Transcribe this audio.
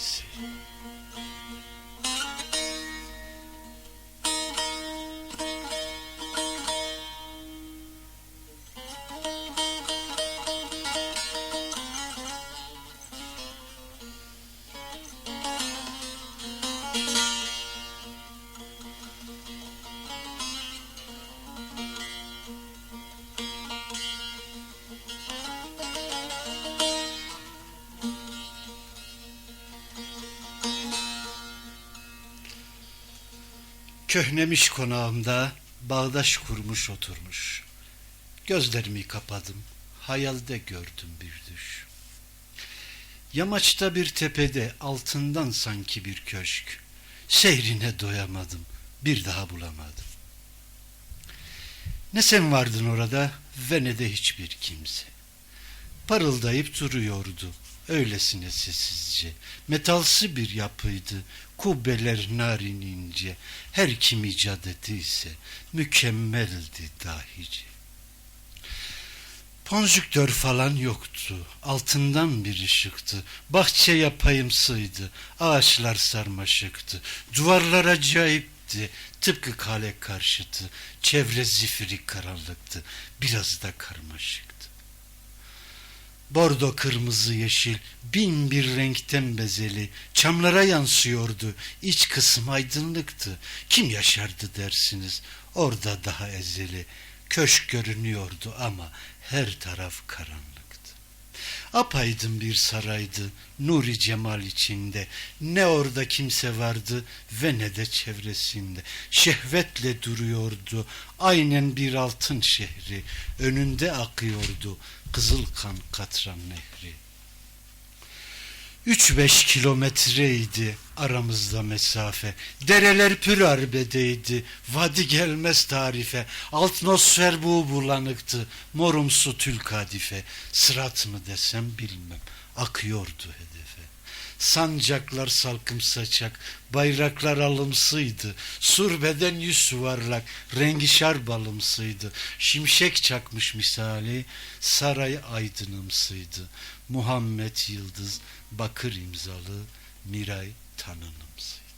peace. Köhnemiş konağımda bağdaş kurmuş oturmuş. Gözlerimi kapadım, hayalde gördüm bir düş. Yamaçta bir tepede altından sanki bir köşk. Şehrine doyamadım, bir daha bulamadım. Ne sen vardın orada ve ne de hiçbir kimse. Parıldayıp duruyordu öylesine sessizce. Metalsı bir yapıydı, kubbeler narin ince. Her kim icat ettiyse mükemmeldi dahice. Ponjüktör falan yoktu. Altından bir ışıktı. Bahçe yapayımsıydı. Ağaçlar sarmaşıktı. Duvarlar acayipti. Tıpkı kale karşıtı. Çevre zifiri karanlıktı. Biraz da karmaşıktı. Bordo kırmızı yeşil bin bir renkten bezeli çamlara yansıyordu iç kısım aydınlıktı. Kim yaşardı dersiniz? Orada daha ezeli köşk görünüyordu ama her taraf karanlıktı apaydın bir saraydı nuri cemal içinde. Ne orada kimse vardı ve ne de çevresinde. Şehvetle duruyordu. Aynen bir altın şehri. Önünde akıyordu kızıl kan katran nehri Üç beş kilometreydi aramızda mesafe. Dereler pür arbedeydi. Vadi gelmez tarife. Atmosfer bu bulanıktı. Morumsu tül kadife. Sırat mı desem bilmem. Akıyordu hedefe. Sancaklar salkım saçak, bayraklar alımsıydı. Surbeden yüz yuvarlak, rengi şar balımsıydı. Şimşek çakmış misali, saray aydınımsıydı. Muhammed Yıldız, bakır imzalı, Miray tanınımsıydı.